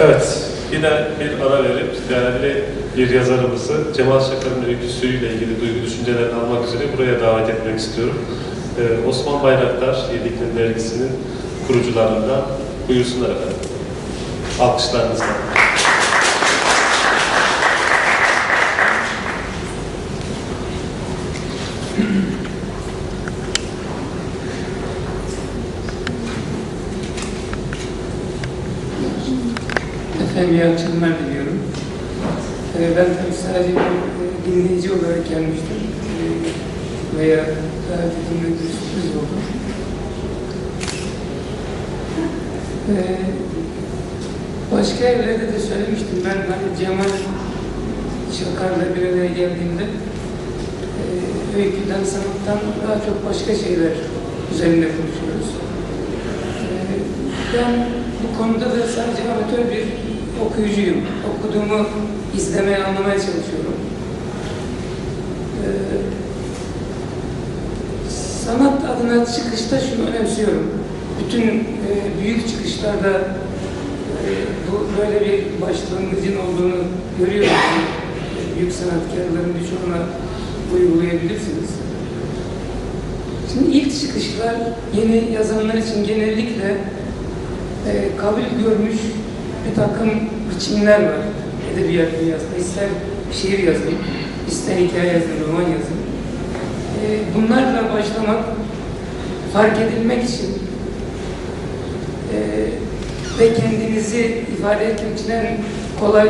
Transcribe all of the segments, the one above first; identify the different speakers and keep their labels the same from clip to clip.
Speaker 1: Evet, yine bir ara verip değerli bir yazarımızı Cemal Şakar'ın öyküsüyle ilgili duygu düşüncelerini almak üzere buraya davet etmek istiyorum. Ee, Osman Bayraktar, Yedikli Dergisi'nin kurucularından buyursunlar efendim. Alkışlarınızla.
Speaker 2: Efendim iyi akşamlar diliyorum. Ben tabii sadece bir e, dinleyici olarak gelmiştim. Ee, veya davet edilmek bir sürpriz oldu. Ee, başka evlerde de söylemiştim. Ben hani Cemal Şakar'la bir araya geldiğimde e, öyküden, sanattan daha çok başka şeyler üzerinde konuşuyoruz. Ben bu konuda da sadece amatör bir okuyucuyum. Okuduğumu izlemeye, anlamaya çalışıyorum. Ee, sanat adına çıkışta şunu önemsiyorum. Bütün e, büyük çıkışlarda e, bu böyle bir başlangıcın olduğunu görüyorum. Büyük sanatkarların birçoğuna uygulayabilirsiniz. Şimdi ilk çıkışlar yeni yazanlar için genellikle e, kabul görmüş bir takım biçimler var edebiyat dünyasında. İster şiir yazın, ister hikaye yazın, roman yazın. E, bunlarla başlamak, fark edilmek için e, ve kendinizi ifade etmek için en kolay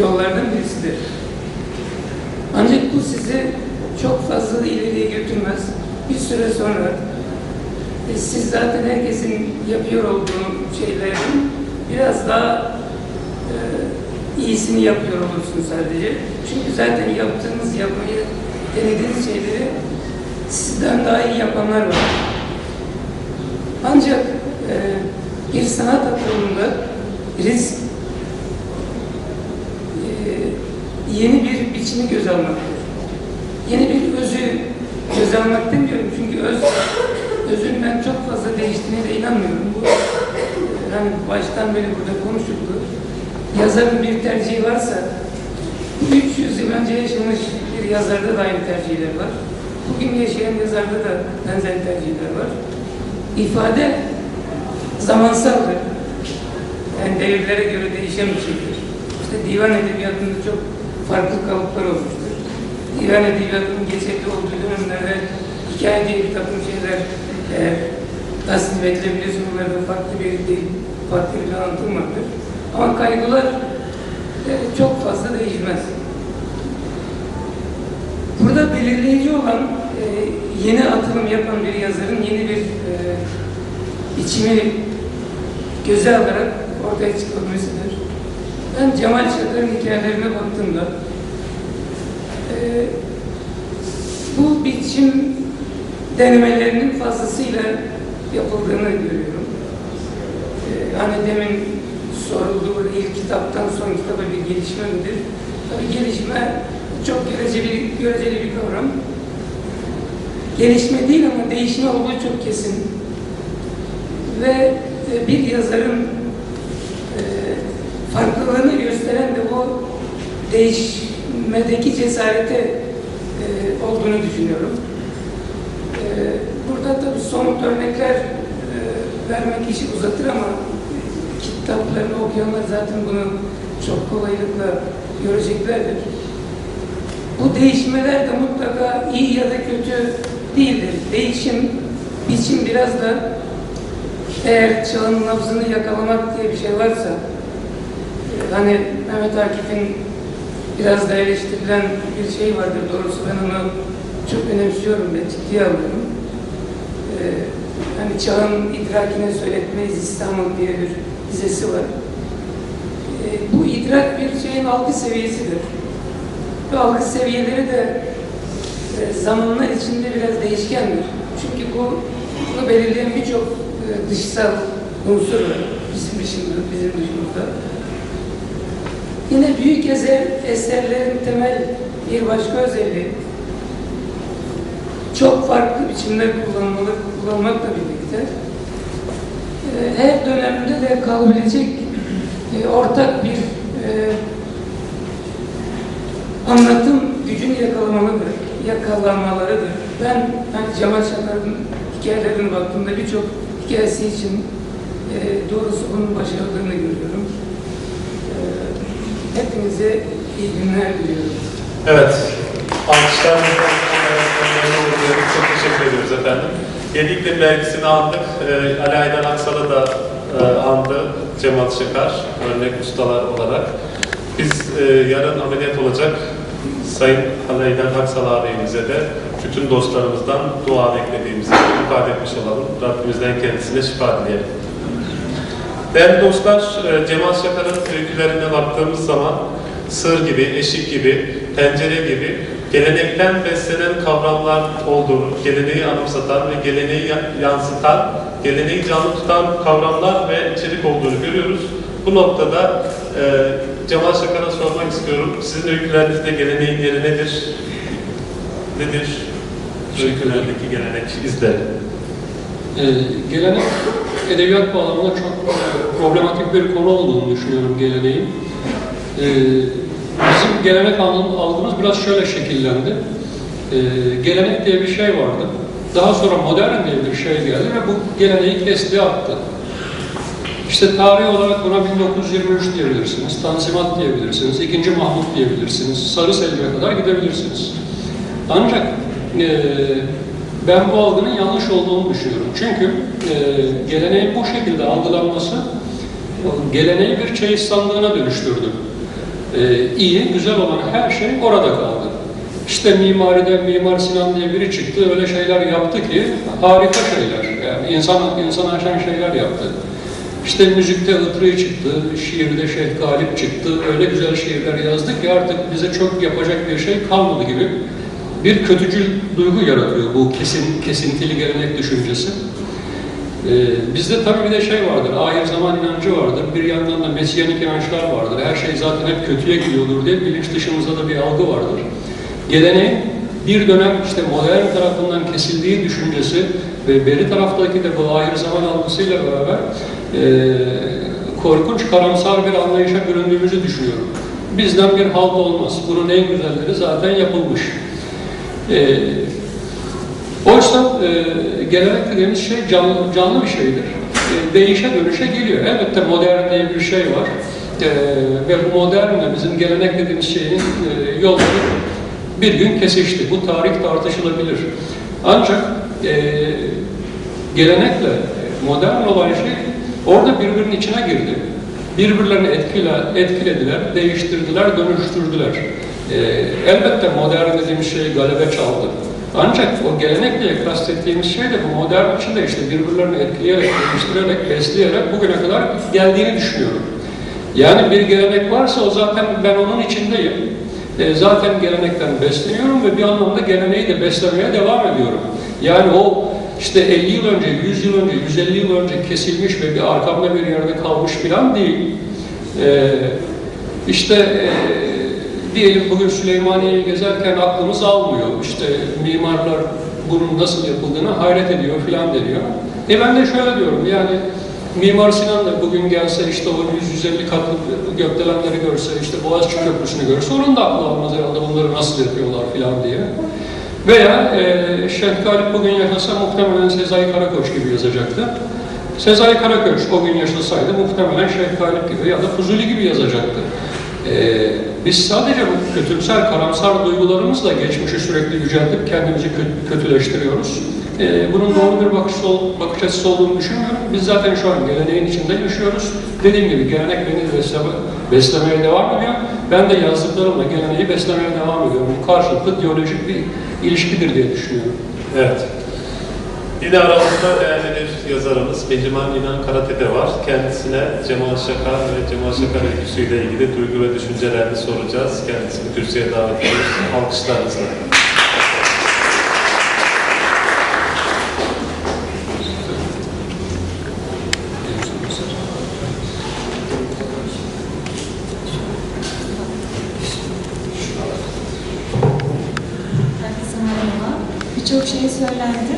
Speaker 2: yollardan birisidir. Ancak bu sizi çok fazla ileriye götürmez. Bir süre sonra e, siz zaten herkesin yapıyor olduğu şeylerin biraz daha e, iyisini yapıyor olursunuz sadece. Çünkü zaten yaptığınız, yapmayı denediğiniz şeyleri sizden daha iyi yapanlar var. Ancak e, bir sanat atölümünde risk e, yeni bir biçimi göz almaktır. Yeni bir özü göz almak demiyorum çünkü öz özün ben çok fazla değiştiğine de inanmıyorum. Bu hani baştan beri burada konuşuldu. Yazarın bir tercihi varsa 300 yıl önce yaşamış bir yazarda da aynı tercihler var. Bugün yaşayan yazarda da benzer tercihler var. İfade zamansaldır. Yani devirlere göre değişen bir şeydir. İşte divan edebiyatında çok farklı kalıplar olmuştur. Divan edebiyatının geçerli olduğu dönemlerde hikaye diye bir takım şeyler e, tasnif edilebilir. Bunlarda farklı bir dil, farklı bir anlatım vardır. Ama kaygılar e, çok fazla değişmez. Burada belirleyici olan e, yeni atılım yapan bir yazarın yeni bir e, biçimi göze alarak ortaya çıkılmasıdır. Ben Cemal Çakır'ın hikayelerine baktığımda e, bu biçim denemelerinin fazlasıyla yapıldığını görüyorum. E, hani demin sorulduğu ilk kitaptan son kitaba bir gelişme midir? Tabii gelişme çok göreceli göreceli bir kavram. Gelişme değil ama değişme olduğu çok kesin. Ve e, bir yazarın e, farklılığını gösteren de bu değişmedeki cesarete e, olduğunu düşünüyorum. E, burada tabii somut örnekler e, vermek işi uzatır ama kitaplarını okuyanlar zaten bunu çok kolaylıkla göreceklerdir. Bu değişmeler de mutlaka iyi ya da kötü değildir. Değişim, biçim biraz da eğer çağın nabzını yakalamak diye bir şey varsa e, hani Mehmet Akif'in biraz da eleştirilen bir şey vardır doğrusu ben onu çok önemsiyorum ve ciddiye alıyorum. Ee, hani çağın idrakine söyletmeyiz İstanbul diye bir dizesi var. Ee, bu idrak bir şeyin algı seviyesidir. Bu algı seviyeleri de e, zamanlar içinde biraz değişkendir. Çünkü bu bunu belirleyen birçok e, dışsal unsur var bizim dışımızda, bizim dışımızda. Yine büyük eser, eserlerin temel bir başka özelliği çok farklı biçimde kullanmalı, kullanmakla birlikte e, her dönemde de kalabilecek e, ortak bir e, anlatım gücünü yakalamalıdır, yakalamalarıdır. Ben hani Cemal Şakar'ın hikayelerine baktığımda birçok hikayesi için doğrusu onun başarılarını görüyorum. E, hepinize iyi günler diliyorum.
Speaker 1: Evet. Alkışlarınızla çok teşekkür ediyoruz efendim. Yedi İklim belgesini aldık. Ee, Ali Aydar Aksal'ı da e, andı Cemal Şakar örnek ustalar olarak. Biz e, yarın ameliyat olacak Sayın Ali Aydar Aksal ağabeyimize de bütün dostlarımızdan dua beklediğimizi ifade etmiş olalım. Rabbimizden kendisine şifa dileyelim. Değerli dostlar, e, Cemal Şakar'ın öykülerine baktığımız zaman sır gibi, eşik gibi, pencere gibi gelenekten beslenen kavramlar olduğunu, geleneği anımsatan ve geleneği ya- yansıtan, geleneği canlı tutan kavramlar ve içerik olduğunu görüyoruz. Bu noktada e, Cemal Şakar'a sormak istiyorum. Sizin öykülerinizde geleneğin yeri nedir? Nedir? Öykülerdeki gelenek izleri.
Speaker 3: Ee, gelenek edebiyat bağlamında çok e, problematik bir konu olduğunu düşünüyorum geleneğin. Ee, bizim gelenek algı- algımız biraz şöyle şekillendi. Ee, gelenek diye bir şey vardı. Daha sonra modern diye bir şey geldi ve bu geleneği kesti attı. İşte tarih olarak buna 1923 diyebilirsiniz, Tanzimat diyebilirsiniz, 2. Mahmut diyebilirsiniz, Sarı Selim'e kadar gidebilirsiniz. Ancak e, ben bu algının yanlış olduğunu düşünüyorum. Çünkü e, geleneğin bu şekilde algılanması geleneği bir çeyiz sandığına dönüştürdü. E, iyi, güzel olan her şey orada kaldı. İşte mimaride Mimar Sinan diye biri çıktı, öyle şeyler yaptı ki harika şeyler. Yani insan, insan aşan şeyler yaptı. İşte müzikte Hıtrı çıktı, şiirde Şeyh Galip çıktı. Öyle güzel şiirler yazdık ki artık bize çok yapacak bir şey kalmadı gibi bir kötücül duygu yaratıyor bu kesin kesintili gelenek düşüncesi. Ee, bizde tabii bir de şey vardır, ahir zaman inancı vardır, bir yandan da mesiyanik inançlar vardır. Her şey zaten hep kötüye gidiyordur diye bilinç dışımızda da bir algı vardır. Geleneğin bir dönem işte modern tarafından kesildiği düşüncesi ve beri taraftaki de bu ahir zaman algısıyla beraber e, korkunç karamsar bir anlayışa büründüğümüzü düşünüyorum. Bizden bir halk olmaz. Bunun en güzelleri zaten yapılmış. E, oysa e, gelenek dediğimiz şey canlı, canlı bir şeydir. E, değişe dönüşe geliyor. Elbette modern diye bir şey var. E, ve bu modernle bizim gelenek dediğimiz şeyin e, yolları bir gün kesişti. Bu tarih tartışılabilir. Ancak e, gelenekle modern olan şey orada birbirinin içine girdi. Birbirlerini etkile, etkilediler, değiştirdiler, dönüştürdüler. E, elbette modern dediğimiz şey galebe çaldı. Ancak o gelenek diye kastettiğimiz şey de bu modern içinde işte birbirlerini etkileyerek, değiştirerek, besleyerek bugüne kadar geldiğini düşünüyorum. Yani bir gelenek varsa o zaten ben onun içindeyim. E, zaten gelenekten besleniyorum ve bir anlamda geleneği de beslemeye devam ediyorum. Yani o işte 50 yıl önce, 100 yıl önce, 150 yıl önce kesilmiş ve bir arkamda bir yerde kalmış falan değil. E, işte e, diyelim bugün Süleymaniye'yi gezerken aklımız almıyor. İşte mimarlar bunun nasıl yapıldığını hayret ediyor filan deniyor. E ben de şöyle diyorum yani Mimar Sinan da bugün gelse işte o 100-150 katlı gökdelenleri görse, işte Boğaziçi Köprüsü'nü görse onun da aklı almaz herhalde bunları nasıl yapıyorlar filan diye. Veya e, Şeyh Galip bugün yaşasa muhtemelen Sezai Karakoç gibi yazacaktı. Sezai Karakoç o gün yaşasaydı muhtemelen Şeyh Galip gibi ya da Fuzuli gibi yazacaktı. E, biz sadece bu kötümser, karamsar duygularımızla geçmişi sürekli yüceltip kendimizi kö- kötüleştiriyoruz. E, bunun doğru bir bakış, bakış açısı olduğunu düşünmüyorum. Biz zaten şu an geleneğin içinde yaşıyoruz. Dediğim gibi gelenek beni besleme, beslemeye devam ediyor. Ben de yazdıklarımla geleneği beslemeye devam ediyorum. Bu karşılıklı diyalojik bir ilişkidir diye düşünüyorum.
Speaker 1: Evet. Yine aramızda değerli bir yazarımız Mihriman İnan Karatepe var. Kendisine Cemal Şakar ve Cemal Şakar öyküsüyle ilgili duygu ve düşüncelerini soracağız. Kendisini kürsüye davet ediyoruz. Alkışlarınızla.
Speaker 4: Herkese merhaba. Birçok şey söylendi.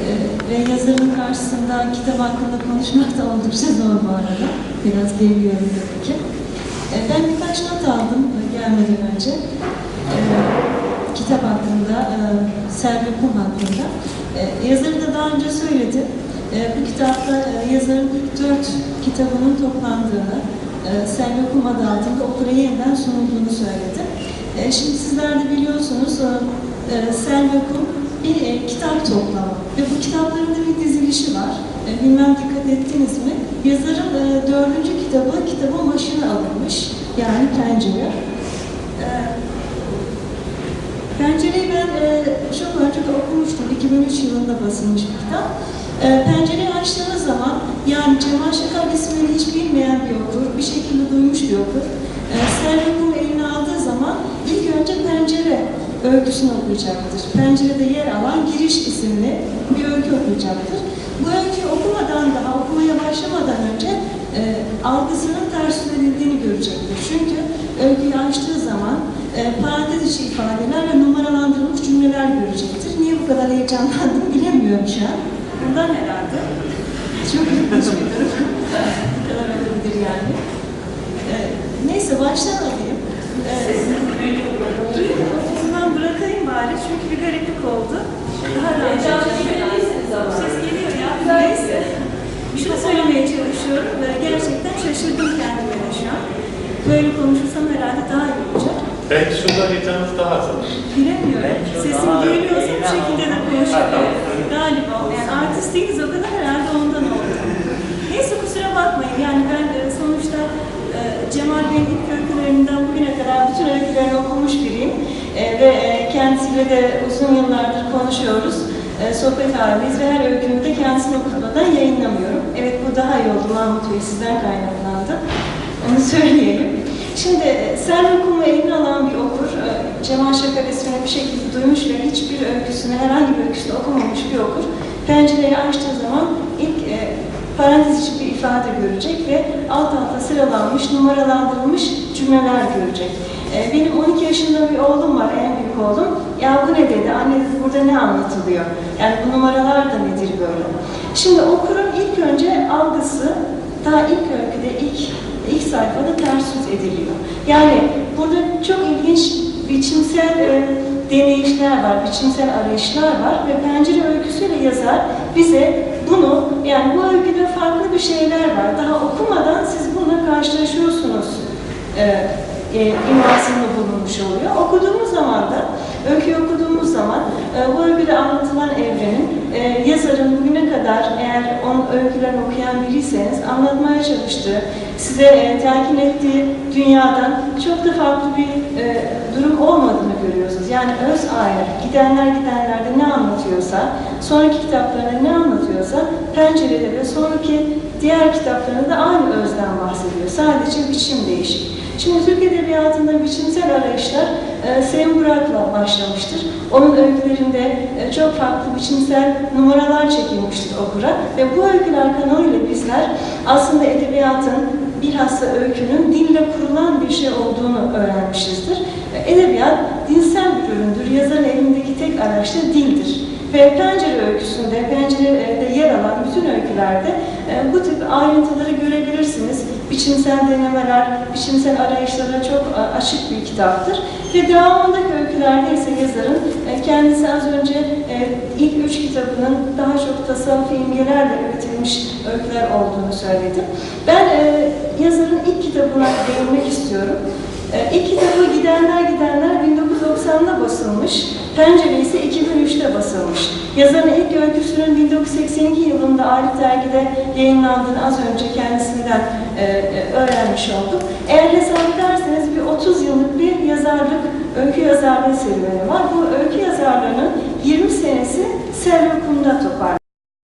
Speaker 4: Ee, ve yazarın karşısında kitap hakkında konuşmak da oldukça zor bu arada. Biraz geriliyorum tabii ki. E, ben birkaç not aldım e, gelmeden önce. E, kitap hakkında, e, Selvi Kum hakkında. E, yazarı da daha önce söyledi. E, bu kitapta e, yazarın ilk dört kitabının toplandığını, e, Selvi Kum adı altında okura yeniden sunulduğunu söyledi. E, şimdi sizler de biliyorsunuz, e, Selvi Kum e, kitap toplamı ve bu kitapların da bir dizilişi var. E, bilmem dikkat ettiniz mi? Yazarın e, dördüncü kitabı kitabın başına alınmış, yani Pencere. E, Pencereyi ben e, çok önce de okumuştum. 2003 yılında basılmış bir kitap. E, pencereyi açtığınız zaman yani Cemal Şakal ismini hiç bilmeyen bir okur, bir şekilde duymuş bir okur. E, Servet eline aldığı zaman ilk önce pencere öyküsünü okuyacaktır. Pencerede yer alan Giriş isimli bir öykü okuyacaktır. Bu öyküyü okumadan daha okumaya başlamadan önce e, algısının ters edildiğini görecektir. Çünkü öyküyü açtığı zaman e, parantez içi ifadeler ve numaralandırılmış cümleler görecektir. Niye bu kadar heyecanlandım bilemiyorum şu an. Bundan herhalde. Çok ilginç bir durum. olabilir yani. E, neyse baştan alayım. Zaman bırakayım bari çünkü bir gariplik oldu. Daha rahat Ses geliyor ya. Neyse. Şunu söylemeye çalışıyorum. Böyle gerçekten şaşırdım kendime de şu an. Böyle konuşursam herhalde daha iyi olacak.
Speaker 1: Belki şunda heyecanınız daha az.
Speaker 4: Bilemiyorum. Sesim duyuluyorsa bu şekilde de konuşuyorum. Galiba. Yani artist değiliz o kadar herhalde ondan oldu. Neyse kusura bakmayın. Yani ben Cemal Bey'in ilk öykülerinden bugüne kadar bütün öykülerini okumuş biriyim. E, ve e, kendisiyle de uzun yıllardır konuşuyoruz. E, sohbet halindeyiz ve her öykümü de kendisine okumadan yayınlamıyorum. Evet bu daha iyi oldu Mahmut Bey sizden kaynaklandı. Onu söyleyelim. Şimdi e, Selvi Kum'u eline alan bir okur, e, Cemal Şakar ismini bir şekilde duymuş ve hiçbir öyküsünü, herhangi bir öyküsünü okumamış bir okur, pencereyi açtığı zaman ilk e, parantez içi bir ifade görecek ve alt alta sıralanmış, numaralandırılmış cümleler görecek. E, benim 12 yaşında bir oğlum var, en büyük oğlum. Ya bu ne dedi, anne dedi burada ne anlatılıyor? Yani bu numaralar da nedir böyle? Şimdi okurun ilk önce algısı, daha ilk öyküde, ilk ilk sayfada ters yüz ediliyor. Yani burada çok ilginç biçimsel e, deneyişler var, biçimsel arayışlar var ve pencere öyküsüyle yazar bize bunu, yani bu öyküde farklı bir şeyler var. Daha okumadan siz bununla karşılaşıyorsunuz e, e, imasında bulunmuş oluyor. Okuduğumuz zaman da, öyküyü okuduğumuz zaman e, bu öyküde anlatılan evrenin e, yazarın bugüne kadar eğer onun öykülerini okuyan biriyseniz anlatmaya çalıştığı, size e, telkin ettiği dünyadan çok da farklı bir e, durum görüyorsunuz. Yani öz ayrı, gidenler gidenlerde ne anlatıyorsa, sonraki kitaplarında ne anlatıyorsa, pencerede ve sonraki diğer kitaplarında da aynı özden bahsediyor. Sadece biçim değişik. Şimdi Türk Edebiyatı'nda biçimsel arayışlar e, Sayın Burak'la başlamıştır. Onun öykülerinde e, çok farklı biçimsel numaralar çekilmiştir okura ve bu öyküler kanalıyla bizler aslında edebiyatın bilhassa öykünün dille kurulan bir şey olduğunu öğrenmişizdir. E, Edebiyat dinsel bir üründür. Yazarın elindeki tek araç da dildir. Ve pencere öyküsünde, pencerede yer alan bütün öykülerde e, bu tip ayrıntıları görebilirsiniz. Biçimsel denemeler, biçimsel arayışlara çok e, açık bir kitaptır. Ve devamındaki öykülerde ise yazarın e, kendisi az önce ilk üç kitabının daha çok tasavvufi imgelerle üretilmiş öyküler olduğunu söyledi. Ben yazarın ilk kitabına değinmek istiyorum. E, İlk kitabı Gidenler Gidenler 1990'da basılmış, Pencere ise 2003'te basılmış. Yazarın ilk öyküsünün 1982 yılında Arif Dergi'de yayınlandığını az önce kendisinden e, e, öğrenmiş olduk. Eğer hesap ederseniz bir 30 yıllık bir yazarlık, öykü yazarlığı serüveni var. Bu öykü yazarlığının 20 senesi Selvi Kum'da topar.